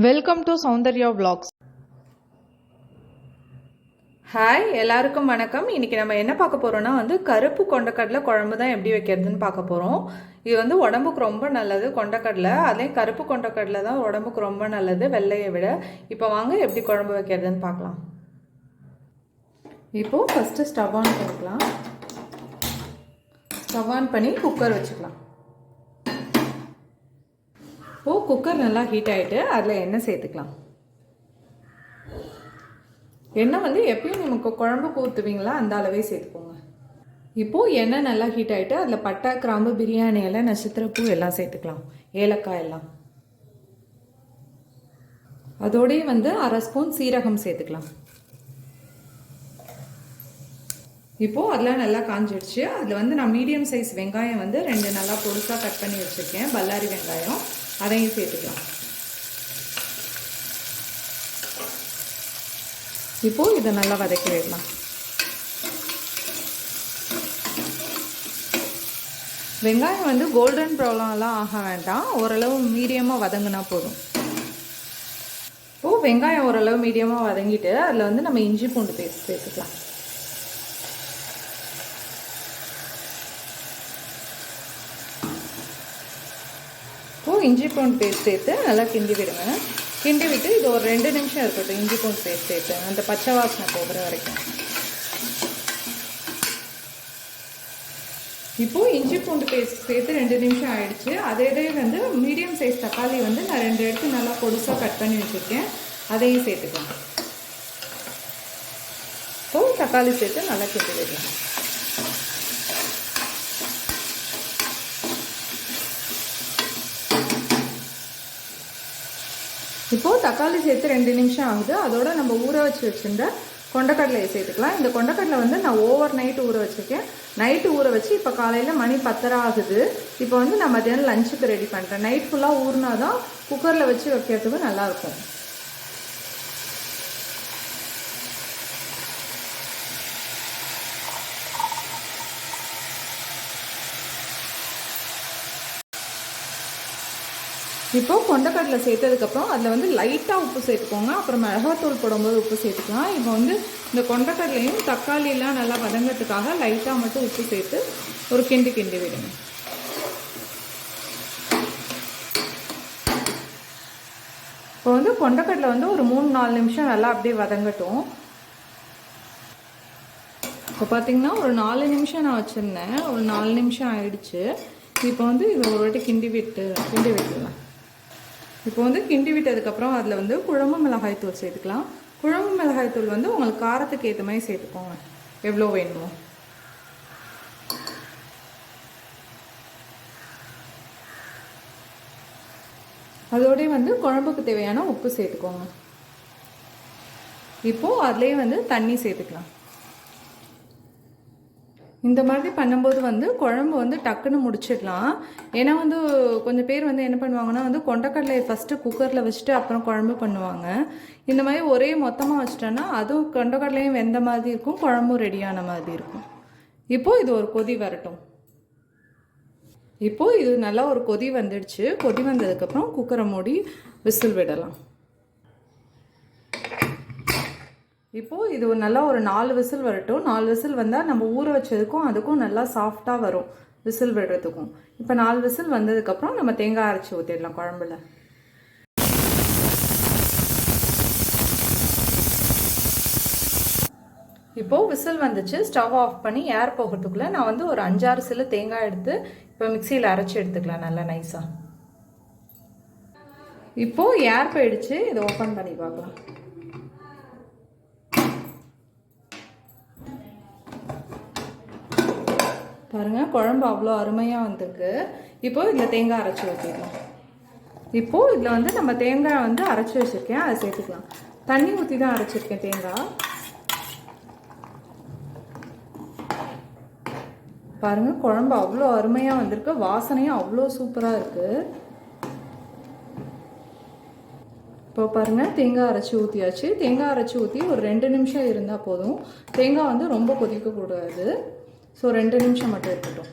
Welcome to Soundarya vlogs. Hi எல்லாருக்கும் வணக்கம். இன்னைக்கு நம்ம என்ன பார்க்க போகிறோம்னா வந்து கருப்பு கொண்டக்கடலை குழம்பு தான் எப்படி வைக்கிறதுன்னு பார்க்க போகிறோம் இது வந்து உடம்புக்கு ரொம்ப நல்லது கொண்டக்கடலை. அதே கருப்பு கொண்டக்கடலை தான் உடம்புக்கு ரொம்ப நல்லது வெள்ளையை விட. இப்போ வாங்க எப்படி குழம்பு வைக்கிறதுன்னு பார்க்கலாம். இப்போ ஃபஸ்ட்டு ஸ்டவ் ஆன் பண்ணிக்கலாம். ஸ்டவ் ஆன் பண்ணி குக்கர் வச்சுக்கலாம். இப்போது குக்கர் நல்லா ஹீட் ஆகிட்டு அதில் எண்ணெய் சேர்த்துக்கலாம். எண்ணெய் வந்து எப்பயும் நமக்கு குழம்புக்கு ஊற்றுவீங்களா அந்த அளவே சேர்த்துக்கோங்க. இப்போது எண்ணெய் நல்லா ஹீட் ஆகிட்டு அதில் பட்டை கிராம்பு பிரியாணி எல்லாம் நட்சத்திரப்பூ எல்லாம் சேர்த்துக்கலாம். ஏலக்காய் எல்லாம். அதோடய வந்து அரை ஸ்பூன் சீரகம் சேர்த்துக்கலாம். இப்போது அதெல்லாம் நல்லா காஞ்சிடுச்சு. அதில் வந்து நான் மீடியம் சைஸ் வெங்காயம் வந்து ரெண்டு நல்லா பொருசாக கட் பண்ணி வச்சுருக்கேன். பல்லாரி வெங்காயம். அதையும் சேர்த்துக்கலாம். இப்போ இதை நல்லா வதக்கி விடலாம். வெங்காயம் வந்து கோல்டன் ப்ரௌன்லாம் ஆக வேண்டாம். ஓரளவு மீடியமாக வதங்கினா போதும். இப்போது வெங்காயம் ஓரளவு மீடியமாக வதங்கிட்டு அதில் வந்து நம்ம இஞ்சி பூண்டு பேஸ்ட் சேர்த்துக்கலாம். இஞ்சி பூண்டு பேஸ்ட் சேர்த்து நல்லா கிண்டி விடுங்க. கிண்டி விட்டு இது ஒரு ரெண்டு நிமிஷம் இருக்கட்டும் இஞ்சி பூண்டு பேஸ்ட் சேர்த்து. அந்த பச்சை வாசனை போகிற வரைக்கும். இப்போது இஞ்சி பூண்டு பேஸ்ட் சேர்த்து ரெண்டு நிமிஷம் ஆயிடுச்சு. அதே இதே வந்து மீடியம் சைஸ் தக்காளி வந்து நான் ரெண்டு எடுத்து நல்லா பொடுசாக கட் பண்ணி வச்சுருக்கேன். அதையும் சேர்த்துக்கலாம் இப்போது தக்காளி சேர்த்து நல்லா கிண்டி விடலாம் இப்போது தக்காளி சேர்த்து ரெண்டு நிமிஷம் ஆகுது. அதோட நம்ம ஊற வச்சு வச்சுருந்த கொண்டக்கடலையை சேர்த்துக்கலாம். இந்த கொண்டக்கடலை வந்து நான் ஓவர் நைட்டு ஊற வச்சுருக்கேன். நைட்டு ஊற வச்சு இப்போ காலையில் மணி பத்தரை ஆகுது. இப்போ வந்து நான் மத்தியானம் லஞ்சுக்கு ரெடி பண்ணுறேன் நைட் ஃபுல்லாக ஊறினா தான் குக்கரில் வச்சு வைக்கிறதுக்கு நல்லாயிருக்கும். இப்போ கொண்டக்கடலை சேர்த்ததுக்கப்புறம் அதில் வந்து லைட்டாக உப்பு சேர்த்துக்கோங்க. அப்புறம் மிளகாத்தூள் போடும்போது உப்பு சேர்த்துக்கலாம். இப்போ வந்து இந்த கொண்டக்கடலையும் தக்காளியெல்லாம் நல்லா வதங்கிறதுக்காக லைட்டாக மட்டும் உப்பு சேர்த்து ஒரு கிண்டு கிண்டி விடுங்க. இப்போ வந்து கொண்டக்கடலை வந்து ஒரு மூணு நாலு நிமிஷம் நல்லா அப்படியே வதங்கட்டும். இப்போ பார்த்தீங்கன்னா ஒரு நாலு நிமிஷம் நான் வச்சுருந்தேன். ஒரு நாலு நிமிஷம் ஆயிடுச்சு. இப்போ வந்து இதை ஒரு வாட்டி கிண்டி விட்டு கிண்டி விட்டுருவேன் இப்போ வந்து கிண்டி விட்டதுக்கப்புறம் அதில் வந்து குழம்பு மிளகாய் தூள் சேர்த்துக்கலாம். குழம்பு மிளகாய் தூள் வந்து உங்களுக்கு காரத்துக்கு ஏற்ற மாதிரி சேர்த்துக்கோங்க. எவ்வளோ வேணுமோ. அதோடய வந்து குழம்புக்கு தேவையான உப்பு சேர்த்துக்கோங்க. இப்போது அதுலேயே வந்து தண்ணி சேர்த்துக்கலாம். இந்த மாதிரி பண்ணும்போது வந்து குழம்பு வந்து டக்குன்னு முடிச்சிடலாம். ஏன்னா வந்து கொஞ்சம் பேர் வந்து என்ன பண்ணுவாங்கன்னா வந்து கொண்டக்கடலையை ஃபஸ்ட்டு குக்கரில் வச்சுட்டு அப்புறம் குழம்பு பண்ணுவாங்க. இந்த மாதிரி ஒரே மொத்தமாக வச்சிட்டோன்னா அதுவும் கொண்டக்கடலையும் வெந்த மாதிரி இருக்கும் குழம்பும் ரெடியான மாதிரி இருக்கும். இப்போது இது ஒரு கொதி வரட்டும். இப்போது இது நல்லா ஒரு கொதி வந்துடுச்சு. கொதி வந்ததுக்கப்புறம் குக்கரை மூடி விசில் விடலாம். இப்போது இது ஒரு நல்லா ஒரு நாலு விசில் வரட்டும். நாலு விசில் வந்தால் நம்ம ஊற வச்சதுக்கும் அதுக்கும் நல்லா சாஃப்டாக வரும் விசில் விடுறதுக்கும். இப்போ நாலு விசில் வந்ததுக்கப்புறம் நம்ம தேங்காய் அரைச்சி ஊற்றிடலாம் குழம்புல. இப்போது விசில் வந்துச்சு. ஸ்டவ் ஆஃப் பண்ணி ஏர் போகிறதுக்குள்ளே நான் வந்து ஒரு அஞ்சாறு சில்லு தேங்காய் எடுத்து இப்போ மிக்சியில் அரைச்சி எடுத்துக்கலாம் நல்லா நைஸாக இப்போது ஏர் போயிடுச்சு. இதை ஓப்பன் பண்ணி பார்க்கலாம். பாருங்கள் குழம்பு அவ்வளோ அருமையாக வந்திருக்கு. இப்போது இதில் தேங்காய் அரைச்சி ஊற்றிடலாம் இப்போது இதில் வந்து நம்ம தேங்காய் வந்து அரைச்சி வச்சுருக்கேன். அதை சேர்த்துக்கலாம். தண்ணி ஊற்றி தான் அரைச்சிருக்கேன் தேங்காய். பாருங்கள் குழம்பு அவ்வளோ அருமையாக வந்திருக்கு. வாசனையும் அவ்வளோ சூப்பராக இருக்குது இப்போ பாருங்கள் தேங்காய் அரைச்சி ஊற்றியாச்சு தேங்காய் அரைச்சி ஊற்றி ஒரு ரெண்டு நிமிஷம் இருந்தால் போதும். தேங்காய் வந்து ரொம்ப கொதிக்கக்கூடாது. ஸோ ரெண்டு நிமிஷம் மட்டும் இருக்கட்டும்.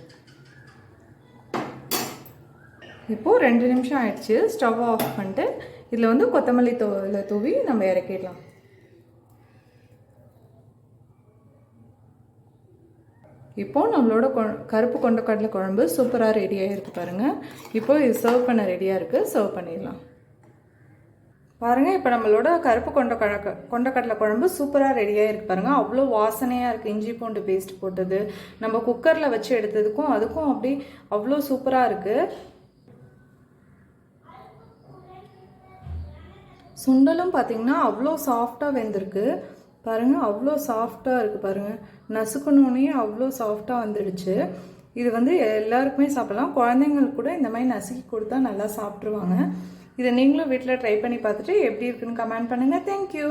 இப்போது ரெண்டு நிமிஷம் ஆயிடுச்சு. ஸ்டவ் ஆஃப் பண்ணிட்டு இதில் வந்து கொத்தமல்லி தூ தூவி நம்ம இறக்கிடலாம். இப்போது நம்மளோட கொ கருப்பு கொண்ட கடலை குழம்பு சூப்பராக ரெடியாக இருக்குது பாருங்கள் இப்போது இது சர்வ் பண்ண ரெடியாக இருக்குது சர்வ் பண்ணிடலாம். பாருங்கள் இப்போ நம்மளோட கருப்பு கொண்ட கழக்க கொண்டக்கடலை குழம்பு சூப்பராக ரெடியாக இருக்குது பாருங்கள் அவ்வளோ வாசனையாக இருக்குது இஞ்சி பூண்டு பேஸ்ட் போட்டது நம்ம குக்கரில் வச்சு எடுத்ததுக்கும் அதுக்கும் அப்படி அவ்வளோ சூப்பராக இருக்குது சுண்டலும் பார்த்தீங்கன்னா அவ்வளோ சாஃப்டாக வெந்திருக்கு. பாருங்கள் அவ்வளோ சாஃப்டாக இருக்குது பாருங்கள் நசுக்கணுன்னே அவ்வளோ சாஃப்டாக வந்துடுச்சு. இது வந்து எல்லாருக்குமே சாப்பிடலாம். குழந்தைங்களுக்கு கூட இந்த மாதிரி நசுக்கி கொடுத்தா நல்லா சாப்பிட்ருவாங்க இதை நீங்களும் வீட்டில் ட்ரை பண்ணி பார்த்துட்டு எப்படி இருக்குன்னு கமெண்ட் பண்ணுங்கள் தேங்க்யூ